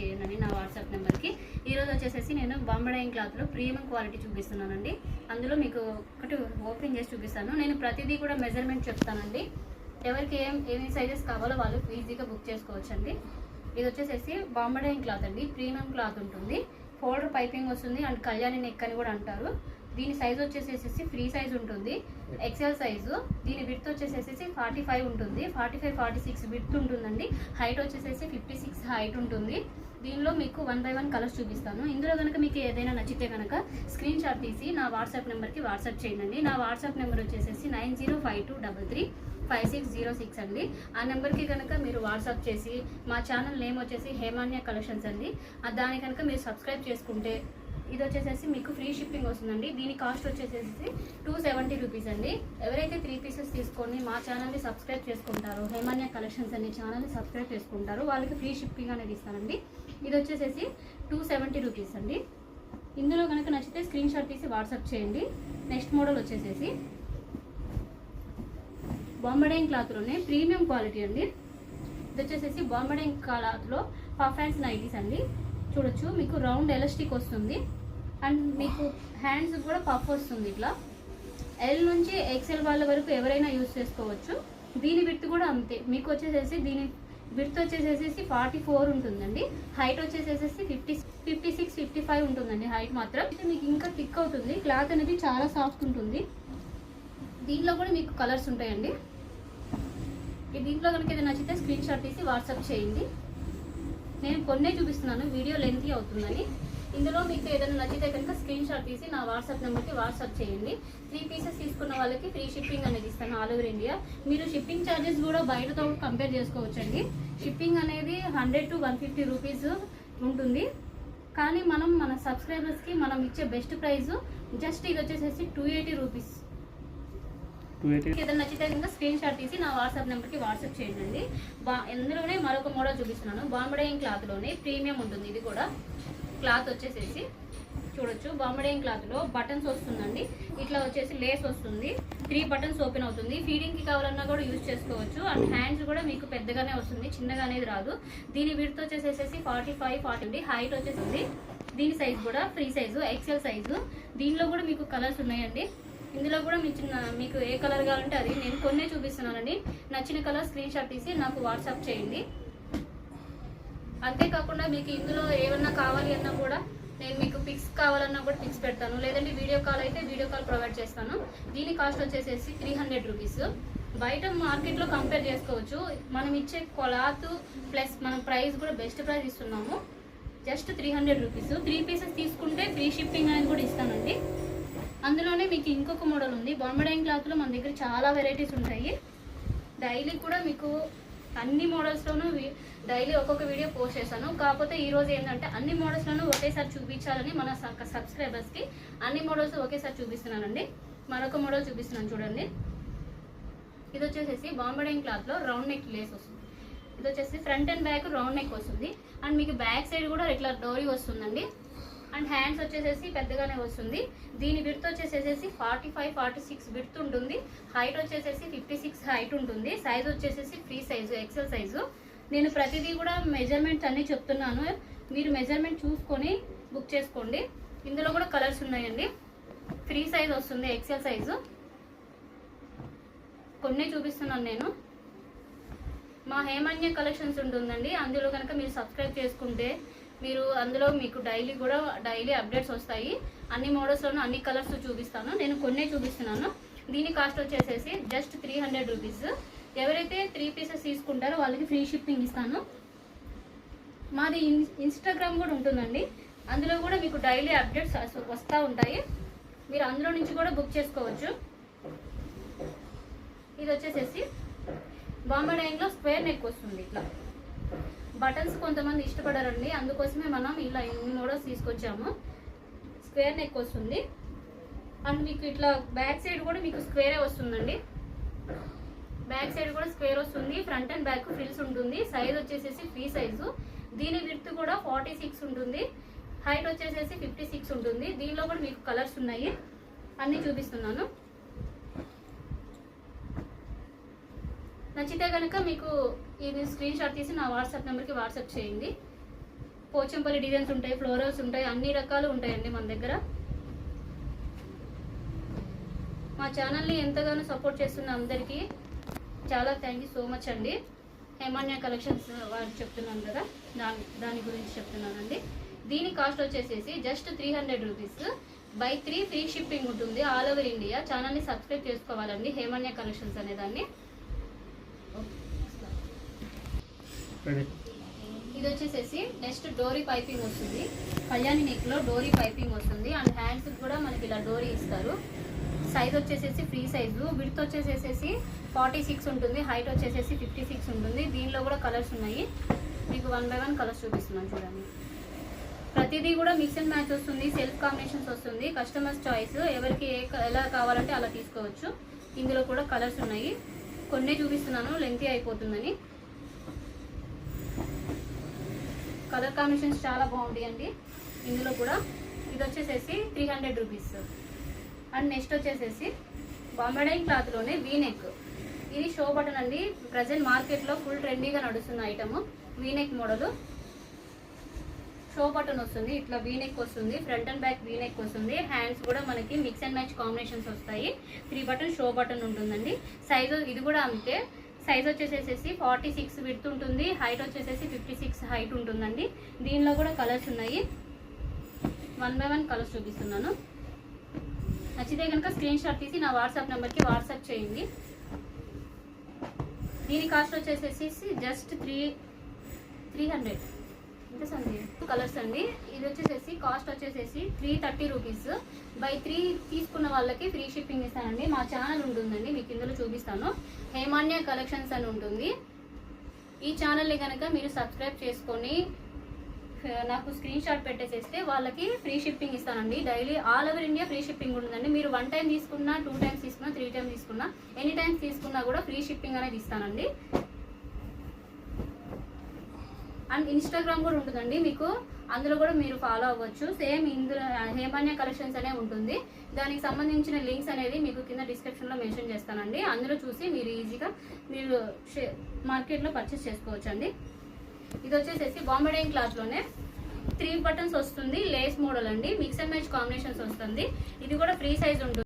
చేయండి నా వాట్సాప్ నెంబర్కి. ఈరోజు వచ్చేసేసి నేను బాంబడాయింగ్ క్లాత్లో ప్రీమియం క్వాలిటీ చూపిస్తున్నానండి. అందులో మీకు ఒకటి ఓపెన్ చేసి చూపిస్తాను. నేను ప్రతిదీ కూడా మెజర్మెంట్ చెప్తానండి. ఎవరికి ఏం ఏమి సైజెస్ కావాలో వాళ్ళు ఈజీగా బుక్ చేసుకోవచ్చండి. ఇది వచ్చేసేసి బాంబడాయింగ్ క్లాత్ అండి. ప్రీమియం క్లాత్ ఉంటుంది. ఫోల్డర్ పైపింగ్ వస్తుంది అండ్ కళ్యాణి నెక్ అని కూడా అంటారు. దీని సైజ్ వచ్చేసేసి ఫ్రీ సైజ్ ఉంటుంది. ఎక్సెల్ సైజు దీని విడ్త్ వచ్చేసేసి ఫార్టీ ఫైవ్ ఉంటుంది. Forty five forty six width ఉంటుందండి. హైట్ వచ్చేసేసి ఫిఫ్టీ సిక్స్ హైట్ ఉంటుంది. దీనిలో మీకు వన్ బై వన్ కలర్స్ చూపిస్తాను. ఇందులో కనుక మీకు ఏదైనా నచ్చితే కనుక స్క్రీన్ షాట్ తీసి నా వాట్సాప్ నెంబర్కి వాట్సాప్ చేయండి. నా వాట్సాప్ నెంబర్ వచ్చేసేసి nine zero five two double three five six zero six అండి. ఆ నెంబర్కి కనుక మీరు వాట్సాప్ చేసి మా ఛానల్ నేమ్ వచ్చేసి హేమాన్య కలెక్షన్స్ అండి. దాని కనుక మీరు సబ్స్క్రైబ్ చేసుకుంటే ఇది వచ్చేసేసి మీకు ఫ్రీ షిప్పింగ్ వస్తుందండి. దీని కాస్ట్ వచ్చేసేసి టూ సెవెంటీ రూపీస్ అండి. ఎవరైతే త్రీ పీసెస్ తీసుకొని మా ఛానల్ని సబ్స్క్రైబ్ చేసుకుంటారో హేమాన్య కలెక్షన్స్ అనే ఛానల్ని సబ్స్క్రైబ్ చేసుకుంటారు వాళ్ళకి ఫ్రీ షిప్పింగ్ అనేది ఇస్తానండి. ఇది వచ్చేసేసి టూ సెవెంటీ రూపీస్ అండి. ఇందులో కనుక నచ్చితే స్క్రీన్ షాట్ తీసి వాట్సాప్ చేయండి. నెక్స్ట్ మోడల్ వచ్చేసేసి బాంబడైన్ క్లాత్లోనే ప్రీమియం క్వాలిటీ అండి. ఇది వచ్చేసేసి బాంబడైన్ క్లాత్లో పఫ్ హ్యాండ్స్ నైటీస్ అండి. చూడొచ్చు మీకు రౌండ్ ఎలాస్టిక్ వస్తుంది. అండ్ మీకు హ్యాండ్స్ కూడా పఫ్ వస్తుంది ఇట్లా. ఎల్ నుంచి ఎక్సెల్ వాళ్ళ వరకు ఎవరైనా యూజ్ చేసుకోవచ్చు. దీని విడ్త్ కూడా అంతే. మీకు వచ్చేసేసి దీని విడ్త్ వచ్చేసేసి ఫార్టీ ఫోర్ ఉంటుందండి. హైట్ వచ్చేసేసి fifty fifty six fifty five ఉంటుందండి హైట్ మాత్రం. ఇది మీకు ఇంకా థిక్ అవుతుంది. క్లాత్ అనేది చాలా సాఫ్ట్ ఉంటుంది. దీంట్లో కూడా మీకు కలర్స్ ఉంటాయండి. దీంట్లో కనుక ఏదైనా నచ్చితే స్క్రీన్ షాట్ తీసి వాట్సాప్ చేయండి. నేను కొన్నే చూపిస్తున్నాను. వీడియో లెంతీ అవుతుందని. ఇందులో మీకు ఏదైనా నచ్చితే కనుక స్క్రీన్ షాట్ తీసి నా వాట్సాప్ నెంబర్కి వాట్సాప్ చేయండి. త్రీ పీసెస్ తీసుకున్న వాళ్ళకి ఫ్రీ షిప్పింగ్ అనేది ఇస్తాను ఆల్ ఓవర్ ఇండియా మీరు షిప్పింగ్ ఛార్జెస్ కూడా బయటతో కంపేర్ చేసుకోవచ్చండి. షిప్పింగ్ అనేది hundred to one fifty rupees ఉంటుంది. కానీ మనం మన సబ్స్క్రైబర్స్కి మనం ఇచ్చే బెస్ట్ ప్రైస్ జస్ట్ ఇది వచ్చేసేసి టూ ఎయిటీ రూపీస్ ఏదైనా నచ్చితే కనుక స్క్రీన్ షాట్ తీసి నా వాట్సాప్ నెంబర్కి వాట్సాప్ చేయండి. బా ఇందులోనే మరొక మోడల్ చూపిస్తున్నాను. బాంబడేయింగ్ క్లాత్లోనే ప్రీమియం ఉంటుంది ఇది కూడా. క్లాత్ వచ్చేసేసి చూడొచ్చు. బాంబడేయింగ్ క్లాత్లో బటన్స్ వస్తుందండి. ఇట్లా వచ్చేసి లేస్ వస్తుంది. త్రీ బటన్స్ ఓపెన్ అవుతుంది. ఫీడింగ్కి కావాలన్నా కూడా యూజ్ చేసుకోవచ్చు. అండ్ హ్యాండ్స్ కూడా మీకు పెద్దగానే వస్తుంది. చిన్నగా అనేది రాదు. దీని విడ్త్ వచ్చేసేసి ఫార్టీ ఫైవ్ ఫార్టీ హైట్ వచ్చేసింది. దీని సైజ్ కూడా ఫ్రీ సైజు ఎక్సెల్ సైజు. దీనిలో కూడా మీకు కలర్స్ ఉన్నాయండి. ఇందులో కూడా మీ చిన్న మీకు ఏ కలర్ కావాలంటే అది. నేను కొన్నే చూపిస్తున్నానండి. నచ్చిన కలర్ స్క్రీన్ షాట్ తీసి నాకు వాట్సాప్ చేయండి. అంతేకాకుండా మీకు ఇందులో ఏమన్నా కావాలి అన్నా కూడా నేను మీకు పిక్స్ కావాలన్నా కూడా పిక్స్ పెడతాను. లేదంటే వీడియో కాల్ అయితే వీడియో కాల్ ప్రొవైడ్ చేస్తాను. దీని కాస్ట్ వచ్చేసేసి త్రీ హండ్రెడ్ రూపీస్ బయట మార్కెట్లో కంపేర్ చేసుకోవచ్చు. మనం ఇచ్చే క్లాత్ ప్లస్ మనం ప్రైస్ కూడా బెస్ట్ ప్రైస్ ఇస్తున్నాము. Just three hundred rupees three pieces తీసుకుంటే ఫ్రీ షిప్పింగ్ అనేది కూడా ఇస్తానండి. అందులోనే మీకు ఇంకొక మోడల్ ఉంది. బాంబడైన్ క్లాత్లో మన దగ్గర చాలా వెరైటీస్ ఉంటాయి. డైలీ కూడా మీకు అన్ని మోడల్స్లోనూ డైలీ ఒక్కొక్క వీడియో పోస్ట్ చేశాను కాకపోతే ఈరోజు ఏంటంటే అన్ని మోడల్స్లోనూ ఒకేసారి చూపించాలని మన సబ్స్క్రైబర్స్కి అన్ని మోడల్స్ ఒకేసారి చూపిస్తున్నానండి. మరొక మోడల్ చూపిస్తున్నాను చూడండి. ఇది వచ్చేసేసి బాంబడైన్ క్లాత్లో రౌండ్ నెక్ లేస్ వస్తుంది. ఇది వచ్చేసి front and back round neck వస్తుంది. అండ్ మీకు బ్యాక్ సైడ్ కూడా ఇట్లా డోరీ వస్తుందండి. అండ్ హ్యాండ్స్ వచ్చేసేసి పెద్దగానే వస్తుంది. దీని బిర్త్ వచ్చేసేసి ఫార్టీ ఫైవ్ ఫార్టీ సిక్స్ బిర్త్ ఉంటుంది. హైట్ వచ్చేసేసి ఫిఫ్టీ సిక్స్ హైట్ ఉంటుంది. సైజ్ వచ్చేసేసి ఫ్రీ సైజు ఎక్సెల్ సైజు. నేను ప్రతిదీ కూడా మెజర్మెంట్స్ అన్నీ చెప్తున్నాను. మీరు మెజర్మెంట్ చూసుకొని బుక్ చేసుకోండి. ఇందులో కూడా కలర్స్ ఉన్నాయండి. ఫ్రీ సైజ్ వస్తుంది ఎక్సెల్ సైజు. కొన్ని చూపిస్తున్నాను నేను. మా హేమన్య కలెక్షన్స్ ఉంటుందండి. అందులో కనుక మీరు సబ్స్క్రైబ్ చేసుకుంటే మీరు అందులో మీకు డైలీ కూడా డైలీ అప్డేట్స్ వస్తాయి. అన్ని మోడల్స్లోనూ అన్ని కలర్స్ చూపిస్తాను. నేను కొన్నే చూపిస్తున్నాను. దీని కాస్ట్ వచ్చేసేసి జస్ట్ త్రీ హండ్రెడ్ రూపీస్ ఎవరైతే త్రీ పీసెస్ తీసుకుంటారో వాళ్ళకి ఫ్రీ షిప్పింగ్ ఇస్తాను. మాది ఇన్స్టాగ్రామ్ కూడా ఉంటుందండి. అందులో కూడా మీకు డైలీ అప్డేట్స్ వస్తూ ఉంటాయి. మీరు అందులో నుంచి కూడా బుక్ చేసుకోవచ్చు. ఇది వచ్చేసేసి బాంబడైన్లో స్క్వేర్ నెక్ వస్తుంది ఇట్లా. బటన్స్ కొంతమంది ఇష్టపడరండి. అందుకోసమే మనం ఇలా ఇన్ని మోడల్స్ తీసుకొచ్చాము. స్క్వేర్ నెక్ వస్తుంది. అండ్ మీకు ఇట్లా బ్యాక్ సైడ్ కూడా మీకు స్క్వేరే వస్తుందండి. బ్యాక్ సైడ్ కూడా స్క్వేర్ వస్తుంది. ఫ్రంట్ అండ్ బ్యాక్ ఫ్రిల్స్ ఉంటుంది. సైజ్ వచ్చేసేసి ఫ్రీ సైజు దీని విడ్త్ కూడా ఫార్టీ సిక్స్ ఉంటుంది. హైట్ వచ్చేసేసి ఫిఫ్టీ సిక్స్ ఉంటుంది. దీనిలో కూడా మీకు కలర్స్ ఉన్నాయి. అన్నీ చూపిస్తున్నాను. నచ్చితే కనుక మీకు ఇది స్క్రీన్ షాట్ తీసి నా వాట్సాప్ నెంబర్కి వాట్సాప్ చేయండి. పోచంపల్లి డిజైన్స్ ఉంటాయి ఫ్లోరల్స్ ఉంటాయి అన్ని రకాలు ఉంటాయండి మన దగ్గర. మా ఛానల్ని ఎంతగానో సపోర్ట్ చేస్తున్న అందరికీ చాలా థ్యాంక్ యూ సో మచ్ అండి. హేమాన్య కలెక్షన్స్ వారు చెప్తున్నాను కదా దాని దాని గురించి చెప్తున్నానండి. దీని కాస్ట్ వచ్చేసేసి just three hundred rupees by three free shipping ఉంటుంది. ఆల్ ఓవర్ ఇండియా ఛానల్ని సబ్స్క్రైబ్ చేసుకోవాలండి హేమాన్య కలెక్షన్స్ అనేదాన్ని రెడీ ఇది వచ్చేసేసి నెక్స్ట్ డోరీ పైపింగ్ వస్తుంది. కళ్యాణి నెక్లో డోరీ పైపింగ్ వస్తుంది. అండ్ హ్యాండ్స్ కూడా మనకి ఇలా డోరీ ఇస్తారు. సైజ్ వచ్చేసేసి ఫ్రీ సైజు. విడ్త్ వచ్చేసేసి ఫార్టీ సిక్స్ ఉంటుంది. హైట్ వచ్చేసేసి ఫిఫ్టీ సిక్స్ ఉంటుంది. దీనిలో కూడా కలర్స్ ఉన్నాయి. మీకు వన్ బై వన్ కలర్స్ చూపిస్తున్నాను చూడండి. ప్రతిదీ కూడా మిక్స్ అండ్ మ్యాచ్ వస్తుంది. సెల్ఫ్ కాంబినేషన్స్ వస్తుంది. కస్టమర్స్ చాయిస్ ఎవరికి ఏ ఎలా కావాలంటే అలా తీసుకోవచ్చు. ఇందులో కూడా కలర్స్ ఉన్నాయి. కొన్ని చూపిస్తున్నాను. లెంతీ అయిపోతుందని. కలర్ కాంబినేషన్స్ చాలా బాగుంటాయండి ఇందులో కూడా ఇది వచ్చేసేసి three hundred rupees and next వచ్చేసేసి బాంబడై క్లాత్లోనే వీనెక్ ఇది షో బటన్ అండి. ప్రజెంట్ మార్కెట్లో ఫుల్ ట్రెండీగా నడుస్తున్న item V neck model show button వస్తుంది. ఇట్లా వీనెక్ వస్తుంది. Front and back V neck వస్తుంది. హ్యాండ్స్ కూడా మనకి మిక్స్ అండ్ మ్యాచ్ కాంబినేషన్స్ వస్తాయి. త్రీ బటన్ షో బటన్ ఉంటుందండి. సైజు ఇది కూడా అంతే. సైజ్ వచ్చేసేసి ఫార్టీ సిక్స్ విడ్త్ ఉంటుంది. హైట్ వచ్చేసేసి ఫిఫ్టీ సిక్స్ హైట్ ఉంటుందండి. దీనిలో కూడా కలర్స్ ఉన్నాయి. వన్ బై వన్ కలర్స్ చూపిస్తున్నాను. నచ్చితే కనుక స్క్రీన్ షాట్ తీసి నా వాట్సాప్ నెంబర్కి వాట్సాప్ చేయండి. దీని కాస్ట్ వచ్చేసేసి జస్ట్ త్రీ త్రీ హండ్రెడ్ ఎంత సంది? కలర్స్ అండి. ఇది వచ్చేసేసి కాస్ట్ వచ్చేసేసి three thirty rupees by three తీసుకున్న వాళ్ళకి ఫ్రీ షిప్పింగ్ ఇస్తానండి. మా ఛానల్ ఉంటుందండి. మీకు ఇందులో చూపిస్తాను. హేమాన్య కలెక్షన్స్ అని ఉంటుంది. ఈ ఛానల్ని కనుక మీరు సబ్స్క్రైబ్ చేసుకొని నాకు స్క్రీన్ షాట్ పెట్టేసేస్తే వాళ్ళకి ఫ్రీ షిప్పింగ్ ఇస్తానండి. Daily all over India free shipping ఉంటుందండి. మీరు వన్ టైం తీసుకున్నా టూ టైమ్స్ తీసుకున్నా త్రీ టైమ్స్ తీసుకున్నా ఎనీ టైమ్స్ తీసుకున్నా కూడా ఫ్రీ షిప్పింగ్ అనేది ఇస్తానండి. అండ్ ఇన్స్టాగ్రామ్ కూడా ఉంటుందండి మీకు. అందులో కూడా మీరు ఫాలో అవ్వచ్చు. సేమ్ ఇందులో హేమాన్య కలెక్షన్స్ అనే ఉంటుంది. దానికి సంబంధించిన లింక్స్ అనేది మీకు కింద డిస్క్రిప్షన్లో మెన్షన్ చేస్తానండి. అందులో చూసి మీరు ఈజీగా మీరు మార్కెట్లో పర్చేస్ చేసుకోవచ్చు అండి ఇది వచ్చేసేసి బాంబే క్లాత్లోనే త్రీ బటన్స్ వస్తుంది. లేస్ మోడల్ అండి. మిక్స్ అండ్ మ్యాచ్ కాంబినేషన్స్ వస్తుంది. ఇది కూడా ఫ్రీ సైజ్ ఉంటుంది.